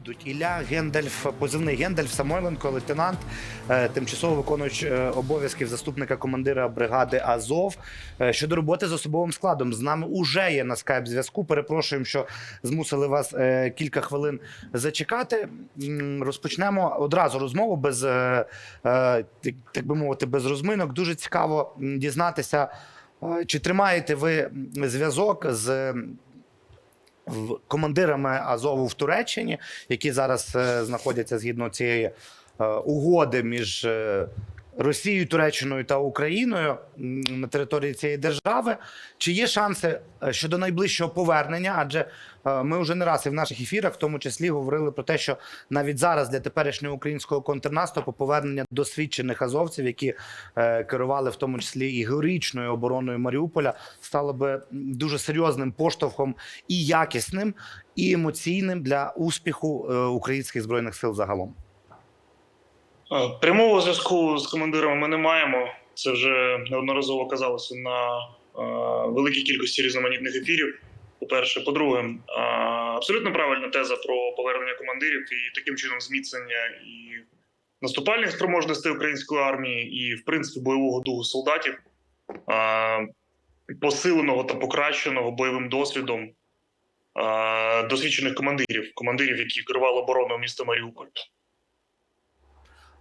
будуть. Ілля Гендальф, позивний Гендальф Самойленко, лейтенант, е, тимчасово виконуючий е, обов'язків заступника командира бригади Азов. Е, Щодо роботи з особовим складом, з нами уже є на скайп зв'язку. Перепрошуємо, що змусили вас кілька хвилин зачекати. Розпочнемо одразу розмову без, так- би мовити, без розминок. Дуже цікаво дізнатися, чи тримаєте ви зв'язок з командирами Азову в Туреччині, які зараз е, знаходяться згідно цієї е, угоди між е, Росією, Туреччиною та Україною на території цієї держави. Чи є шанси е, щодо найближчого повернення? Адже е, ми вже не раз і в наших ефірах, в тому числі, говорили про те, що навіть зараз для теперішнього українського контрнаступу повернення досвідчених азовців, які е, керували в тому числі і героїчною обороною Маріуполя, стало би дуже серйозним поштовхом і якісним, і емоційним для успіху українських збройних сил загалом. Прямого зв'язку з командирами ми не маємо. Це вже неодноразово казалося на великій кількості різноманітних ефірів. По-перше, по-друге, е, абсолютно правильна теза про повернення командирів і таким чином зміцнення і наступальних спроможностей української армії, і, в принципі, бойового духу солдатів, посиленого та покращеного бойовим досвідом досвідчених командирів, командирів, які керували обороною міста Маріуполь.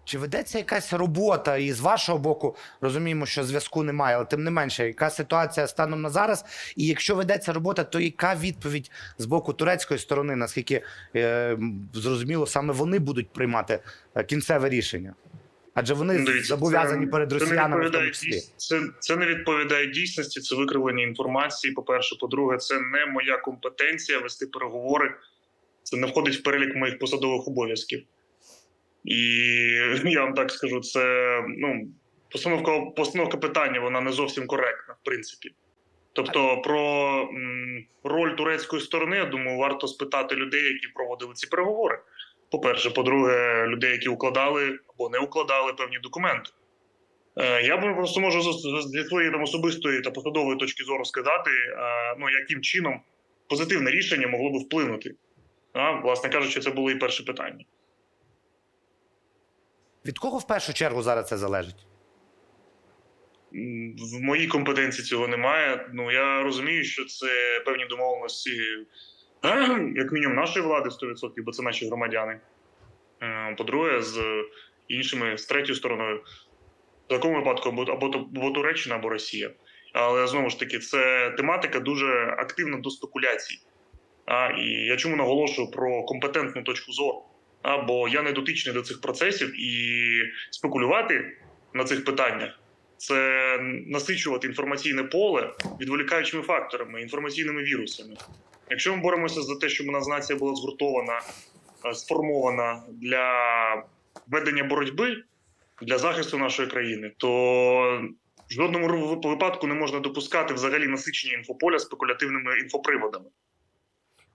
Чи ведеться якась робота, і з вашого боку розуміємо, що зв'язку немає, але тим не менше, яка ситуація станом на зараз? І якщо ведеться робота, то яка відповідь з боку турецької сторони? Наскільки е, зрозуміло, саме вони будуть приймати е, кінцеве рішення? Адже вони Дивіться, зобов'язані це- перед це не росіянами в тому числі. Це, це не відповідає дійсності, це викривлення інформації. По-перше, по-друге, це не моя компетенція вести переговори. Це не входить в перелік моїх посадових обов'язків. І я вам так скажу, це ну, постановка, постановка питання вона не зовсім коректна, в принципі. Тобто, про м, роль турецької сторони, я думаю, варто спитати людей, які проводили ці переговори. По-перше, по-друге, людей, які укладали або не укладали певні документи. Е, Я просто можу зі своєї там особистої та посадової точки зору сказати, е, ну яким чином позитивне рішення могло би вплинути. А, власне кажучи, це було і перше питання. Від кого в першу чергу зараз це залежить? В моїй компетенції цього немає. Ну я розумію, що це певні домовленості, як мінімум, нашої влади 100%, бо це наші громадяни. Е, По-друге, з іншими, з третьою стороною. В такому випадку або, або Туреччина, або Росія. Але знову ж таки, це тематика дуже активна до спекуляцій. А, і я чому наголошую про компетентну точку зору? А, бо я не дотичний до цих процесів і спекулювати на цих питаннях це насичувати інформаційне поле відволікаючими факторами, інформаційними вірусами. Якщо ми боремося за те, щоб у нас нація була згуртована, е, сформована для ведення боротьби для захисту нашої країни, то в жодному випадку не можна допускати взагалі насичення інфополя спекулятивними інфоприводами.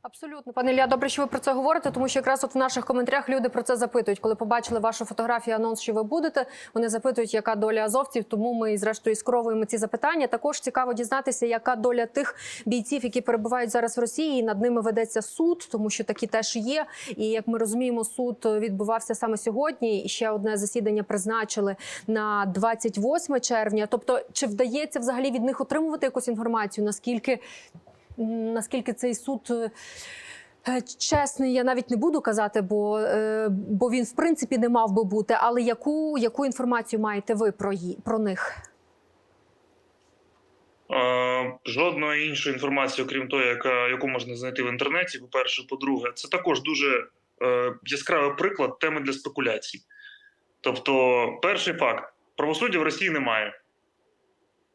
Абсолютно, пане Ілля, добре, що ви про це говорите, тому що якраз от в наших коментарях люди про це запитують. Коли побачили вашу фотографію, анонс, що ви будете, вони запитують, яка доля азовців. Тому ми зрештою скеровуємо ці запитання. Також цікаво дізнатися, яка доля тих бійців, які перебувають зараз в Росії. і Над ними ведеться суд, тому що такі теж є. І як ми розуміємо, суд відбувався саме сьогодні. І ще одне засідання призначили на 28 червня. Тобто, чи вдається взагалі від них отримувати якусь інформацію? Наскільки наскільки цей суд е, е, чесний, я навіть не буду казати, бо, е, бо він в принципі не мав би бути. Але яку, яку інформацію маєте ви про, ї- про них? Жодної іншої інформації, окрім тої, яка яку можна знайти в інтернеті. По перше, по-друге, це також дуже е, яскравий приклад теми для спекуляцій. Тобто, перший факт: правосуддя в Росії немає.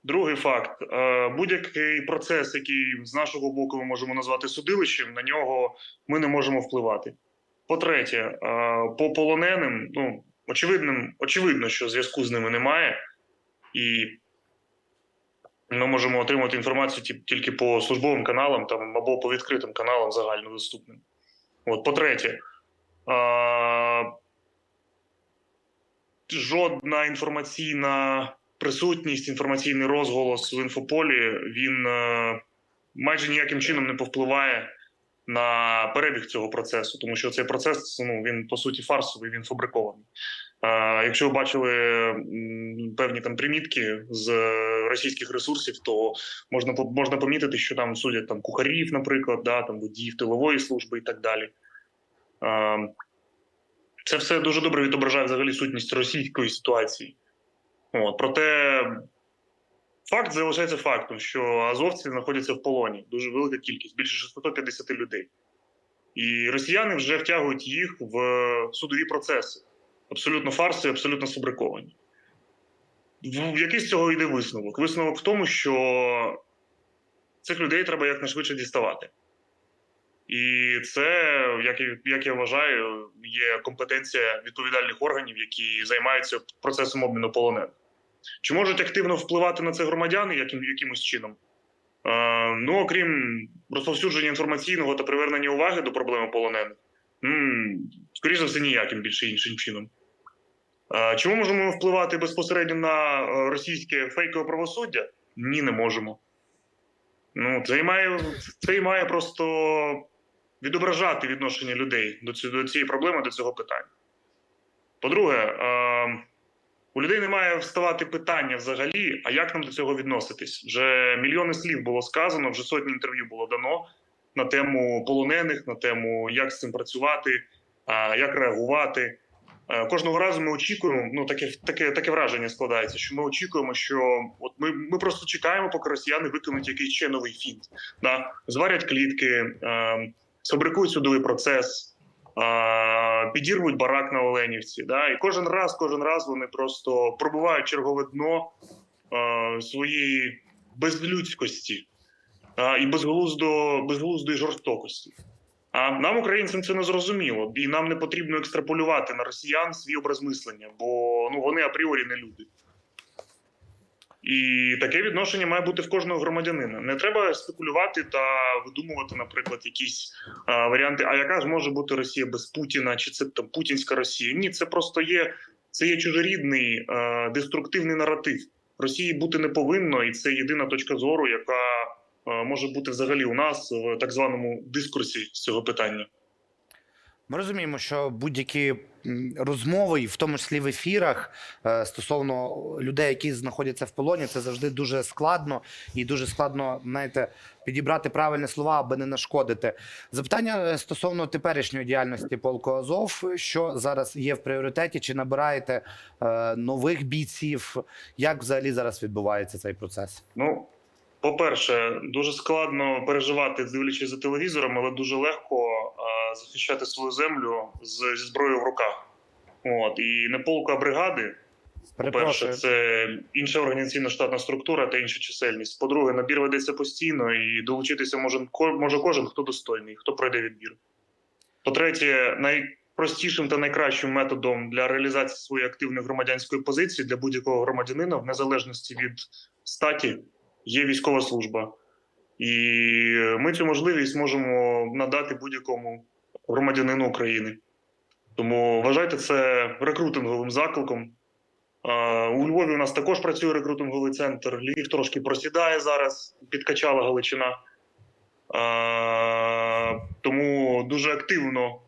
Другий факт: е, будь-який процес, який з нашого боку ми можемо назвати судилищем, на нього ми не можемо впливати. По-третє, е, по полоненим, ну очевидним, очевидно, що зв'язку з ними немає, і ми можемо отримати інформацію тільки по службовим каналам там, або по відкритим каналам загальнодоступним. От, по-третє, жодна інформаційна присутність, інформаційний розголос в інфополі він е, майже ніяким чином не повпливає на перебіг цього процесу, тому що цей процес ну він по суті фарсовий, він фабрикований. Е, якщо ви бачили певні там примітки з е, російських ресурсів, то можна можна помітити, що там судять там кухарів, наприклад, да, там водіїв тилової служби і так далі. Е, це все дуже добре відображає взагалі сутність російської ситуації. От, проте факт залишається фактом, що азовці знаходяться в полоні. Дуже велика кількість, більше 650 людей. І росіяни вже втягують їх в судові процеси. Абсолютно фарси, абсолютно сфабриковані. Який з цього йде висновок? Висновок в тому, що цих людей треба якнайшвидше діставати. І це, як, як я вважаю, є компетенція відповідальних органів, які займаються процесом обміну полонених. Чи можуть активно впливати на це громадяни яким, якимось чином? Е, ну, окрім розповсюдження інформаційного та привернення уваги до проблеми полонених, м, скоріше за все, ніяким більше іншим чином. Е, чи ми можемо впливати безпосередньо на е, російське фейкове правосуддя? Ні, не можемо. Ну, це і має, це і має просто відображати відношення людей до цієї проблеми, до цього питання. По-друге, е, у людей не має вставати питання взагалі, а як нам до цього відноситись? Вже мільйони слів було сказано, вже сотні інтерв'ю було дано на тему полонених, на тему, як з цим працювати, як реагувати. Е, Кожного разу ми очікуємо. Ну таке таке таке враження складається, що ми очікуємо, що от ми, ми просто чекаємо, поки росіяни виконують якийсь ще новий фінт. Да? Зварять клітки, е, сфабрикують судовий процес, підірвуть барак на Оленівці. Да? І кожен раз, кожен раз вони просто пробувають чергове дно е, своєї безлюдськості е, і безглуздо, безглуздої жорстокості. А нам, українцям, це не зрозуміло, і нам не потрібно екстраполювати на росіян свій образ мислення, бо ну вони апріорі не люди. І таке відношення має бути в кожного громадянина. Не треба спекулювати та видумувати, наприклад, якісь а, варіанти. А яка ж може бути Росія без Путіна, чи це там Путінська Росія? Ні, це просто є це є чужорідний а, деструктивний наратив. Росії бути не повинно, і це єдина точка зору, яка а, може бути взагалі у нас в так званому дискурсі з цього питання. Ми розуміємо, що будь-які розмови, і в тому числі в ефірах, е, стосовно людей, які знаходяться в полоні, це завжди дуже складно і дуже складно, знаєте, підібрати правильні слова, аби не нашкодити. Запитання е, стосовно теперішньої діяльності полку Азов, що зараз є в пріоритеті, чи набираєте е, нових бійців? Як взагалі зараз відбувається цей процес? Ну, по-перше, дуже складно переживати, дивлячись за телевізором, але дуже легко захищати свою землю з, зі зброєю в руках. От і не полку, а бригади. По-перше, це інша організаційна штатна структура та інша чисельність. По-друге, набір ведеться постійно і долучитися може, може кожен, хто достойний, хто пройде відбір. По-третє, найпростішим та найкращим методом для реалізації своєї активної громадянської позиції для будь-якого громадянина, в незалежності від статі, є військова служба. І ми цю можливість можемо надати будь-якому громадянину України. Тому вважайте це рекрутинговим закликом. У Львові у нас також працює рекрутинговий центр. Львів трошки просідає зараз, підкачала Галичина. Тому дуже активно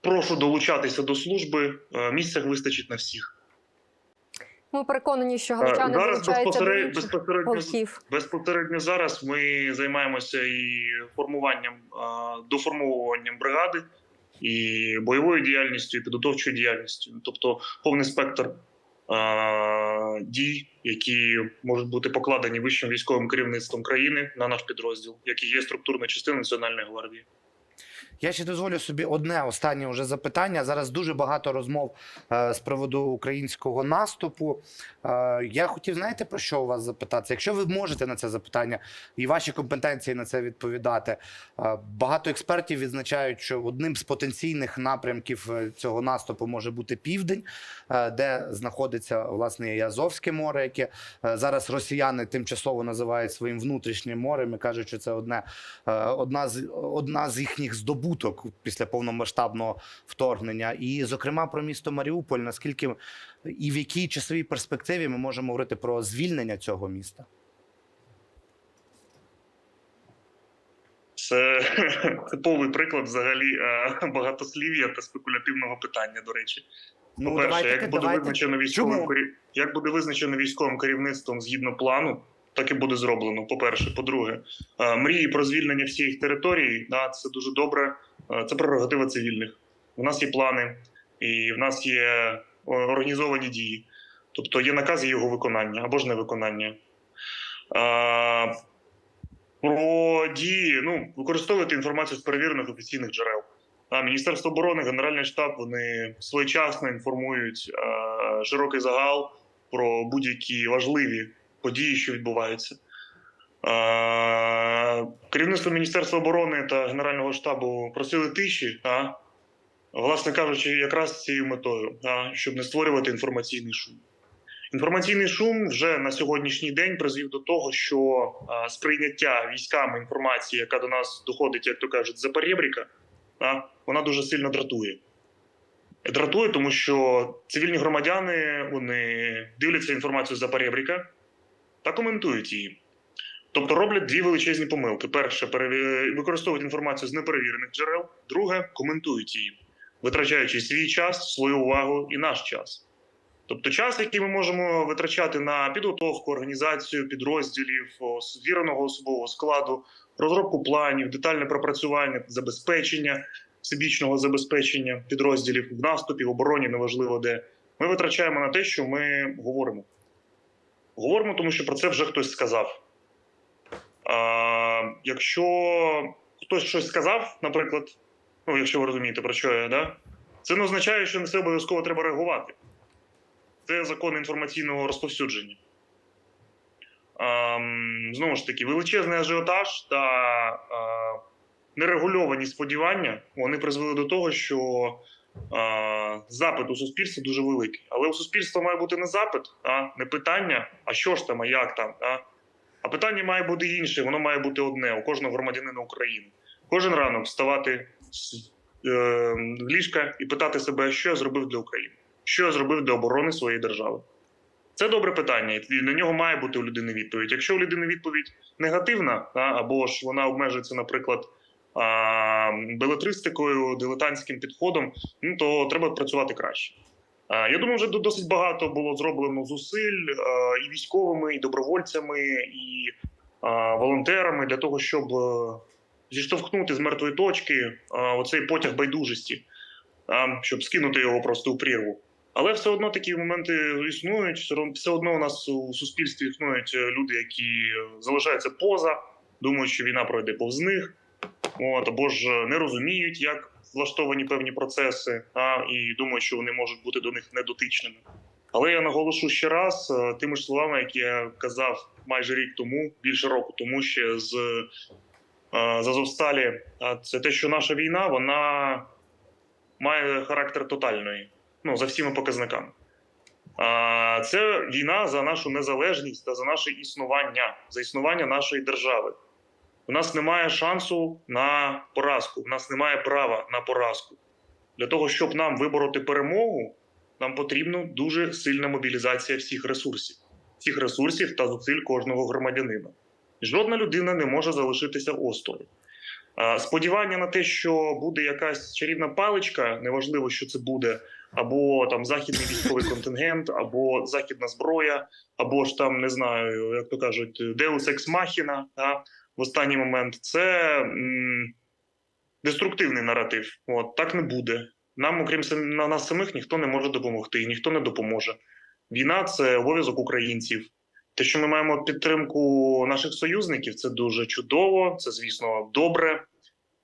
прошу долучатися до служби. Місця вистачить на всіх. Ми переконані, що Е, галичани Зараз безпосередньо, безпосередньо, безпосередньо зараз ми займаємося і формуванням, доформовуванням бригади, і бойовою діяльністю, і підготовчою діяльністю. Тобто повний спектр а, дій, які можуть бути покладені вищим військовим керівництвом країни на наш підрозділ, який є структурною частиною Національної гвардії. Я ще дозволю собі одне останнє вже запитання. Зараз дуже багато розмов е, з приводу українського наступу. Е, я хотів, знаєте, про що у вас запитати? Якщо ви можете на це запитання і ваші компетенції на це відповідати. Е, багато експертів відзначають, що одним з потенційних напрямків е, цього наступу може бути південь, е, де знаходиться власне і Азовське море, яке е, зараз росіяни тимчасово називають своїм внутрішнім морем і кажуть, що це одне е, одна з одна з їхніх здобуток після повномасштабного вторгнення. І, зокрема, про місто Маріуполь, наскільки і в якій часовій перспективі ми можемо говорити про звільнення цього міста? Це типовий приклад взагалі е, багатослів'я та спекулятивного питання. До речі, Ну, по-перше, давайте, як буде давайте. визначено військовим Чому? як буде визначено військовим керівництвом згідно плану, так і буде зроблено. По-перше, по-друге, е, мрії про звільнення всіх територій, да, це дуже добре. Е, Це прерогатива цивільних. У нас є плани, і в нас є е, організовані дії. Тобто є наказ і його виконання або ж невиконання. Про дії, ну, використовувати інформацію з перевірених офіційних джерел. А Міністерство оборони, Генеральний штаб вони своєчасно інформують е, широкий загал про будь-які важливі події, що відбуваються. Керівництво Міністерства оборони та Генерального штабу просили тиші, а, власне кажучи, якраз цією метою, а, щоб не створювати інформаційний шум. Інформаційний шум вже на сьогоднішній день призвів до того, що а, сприйняття військами інформації, яка до нас доходить, як то кажуть, за перебріка, вона дуже сильно дратує. Дратує, тому що цивільні громадяни вони дивляться інформацію за перебріка та коментують її. Тобто роблять дві величезні помилки: перше, використовують інформацію з неперевірених джерел, друге коментують її, витрачаючи свій час, свою увагу і наш час. Тобто, час, який ми можемо витрачати на підготовку, організацію підрозділів, звіреного особового складу, розробку планів, детальне пропрацювання, забезпечення, всебічного забезпечення підрозділів в наступі, в обороні, неважливо де. Ми витрачаємо на те, що ми говоримо. Говоримо, тому що про це вже хтось сказав. А, якщо хтось щось сказав, наприклад, ну, якщо ви розумієте, про що я, да? це не означає, що на це обов'язково треба реагувати. Це закон інформаційного розповсюдження. Ам, знову ж таки, величезний ажіотаж та а, нерегульовані сподівання вони призвели до того, що а, запит у суспільстві дуже великий. Але у суспільства має бути не запит, а не питання, а що ж там, а як там. А, а питання має бути інше, воно має бути одне у кожного громадянина України. Кожен ранок вставати з е, ліжка і питати себе, що я зробив для України, що я зробив для оборони своєї держави. Це добре питання, і на нього має бути у людини відповідь. Якщо у людини відповідь негативна, та, або ж вона обмежується, наприклад, а, белетристикою, дилетантським підходом, ну то треба працювати краще. Я думаю, вже до- досить багато було зроблено зусиль і військовими, і добровольцями, і волонтерами для того, щоб е, зіштовхнути з мертвої точки оцей потяг байдужості, щоб скинути його просто у прірву. Але все одно такі моменти існують. все одно- у нас у суспільстві існують е, люди, які залишаються поза, думають, що війна пройде повз них, от, або ж е, не розуміють, як влаштовані певні процеси, а, і думають, що вони можуть бути до них недотичними. Але я наголошу ще раз е, тими ж словами, які я казав майже рік тому, більше року тому, ще з е, Азовсталі. Це те, що наша війна вона має характер тотальної, ну за всіма показниками. Це війна за нашу незалежність та за наше існування, за існування нашої держави. У нас немає шансу на поразку, у нас немає права на поразку. Для того, щоб нам вибороти перемогу, нам потрібна дуже сильна мобілізація всіх ресурсів, всіх ресурсів та зусиль кожного громадянина. Жодна людина не може залишитися осторонь. Сподівання на те, що буде якась чарівна паличка, неважливо, що це буде, або там західний військовий контингент, або західна зброя, або ж там не знаю, як то кажуть, Deus Ex Machina, да, в останній момент. Це м, деструктивний наратив. От так не буде. Нам, окрім на нас самих, ніхто не може допомогти, ніхто не допоможе. Війна це обов'язок українців. Те, що ми маємо підтримку наших союзників, це дуже чудово, це звісно добре.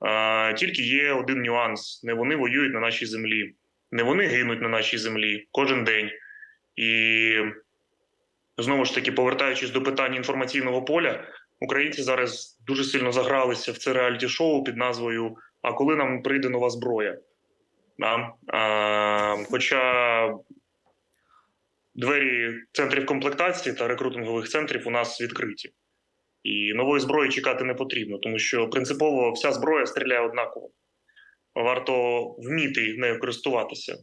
А, тільки є один нюанс: не вони воюють на нашій землі, не вони гинуть на нашій землі кожен день. І знову ж таки, повертаючись до питання інформаційного поля, українці зараз дуже сильно загралися в це реаліті-шоу під назвою А коли нам прийде нова зброя? Да? А, хоча двері центрів комплектації та рекрутингових центрів у нас відкриті. І нової зброї чекати не потрібно, тому що принципово вся зброя стріляє однаково. Варто вміти нею користуватися.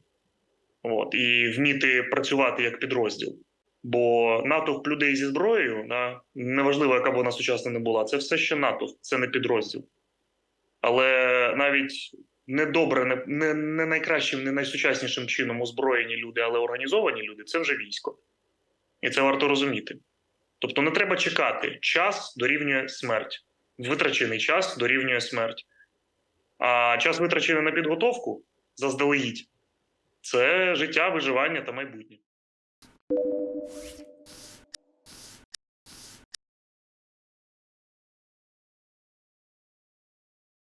От, і вміти працювати як підрозділ. Бо натовп людей зі зброєю, да, неважливо, яка б вона сучасна не була, це все ще натовп, це не підрозділ. Але навіть недобре, не, не, не найкращим, не найсучаснішим чином озброєні люди, але організовані люди це вже військо. І це варто розуміти. Тобто не треба чекати. Час дорівнює смерть. Витрачений час дорівнює смерть. А час витрачений на підготовку заздалегідь це життя, виживання та майбутнє. you